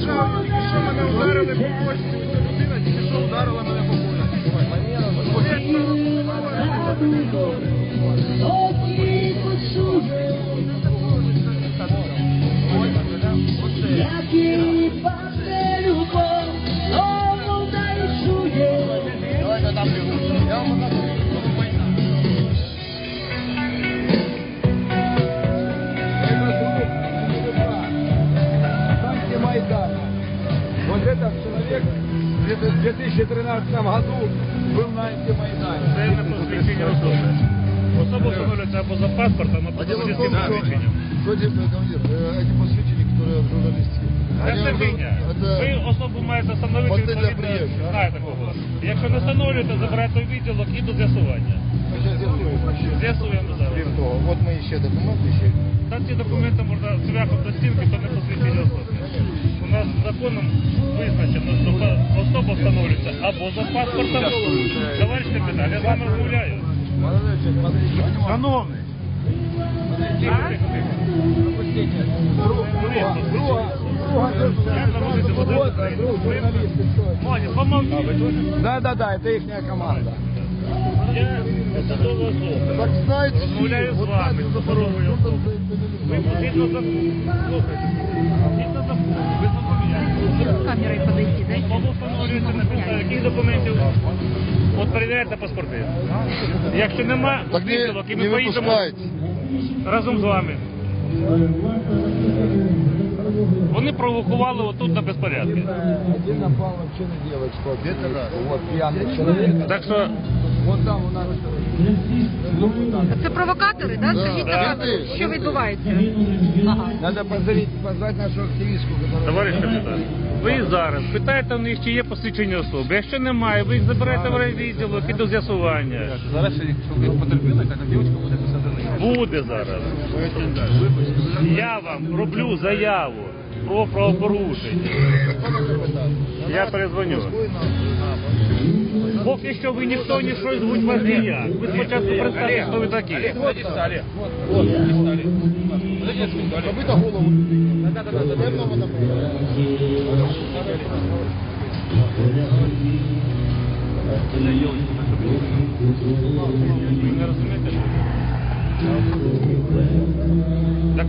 Що мене ударили по почті, Вот этот человек где-то в 2013 году был на антимайдане. Це не посвідчення особи. Особа встановлюється або за паспортом, або А за дело в водійським том, что, посвідченням. Вроде бы, командир, э, эти посвящения, которые в журналистике, Це они все уже- фігня. Ви это особу маєте встановити Модель для відповідно, приїжджих. знаєте кого. Якщо не встановлюєте, забирайте у відділок і до з'ясування. з'ясуємо. Зараз. Крім того, от ми ще документи ще. Та ці документи можна цвяхом до стінки, то не посвідчення особи. У нас законом визначено, що особа встановлюється або за паспортом. Товариш капітан, я з вами розмовляю. Шановний, Тихо, тихо, тихо. друга, друга, Як заводити воду? Моня, помовчи. Да, да, да, это ихняя команда. Я посадова особа. Так знаєте, Розмовляю з вами, з здоровою особою. Ви потрібно закону. Слухайте. Згідно закону, ви зобов'язані. камерой подойти, да? Особу встановлюється на підставі яких документів? От перевіряйте паспорти. Якщо нема, Так не, не ми поїдемо разом з вами. Вони провокували отут на безпорядки. Один напал вообще на девочку. Это раз. Вот пьяный человек. Так що Вот там у нас... Це провокатори, да? Скажіть, Да. будь ласка, що відбувається? Ага. Надо позвонить, позвать нашу активистку, которая... Товариш капітан, ви зараз питаєте у них, чи є посвідчення особи. Якщо немає, ви їх забираєте в райвідділок і до з'ясування. Зараз, якщо ви потерпіли, так дівчинка буде писати. Буде зараз. Я вам роблю заяву про правопорушення. Я перезвоню. Поки що ви ніхто ні щось звуть вас ніяк. Ви спочатку представте, хто ви такі. Олег. Вот, вот, Олег. Подожди, секунду, Олег. Побита голову. Да-да-да. Темного там. Ви не розумієте, що так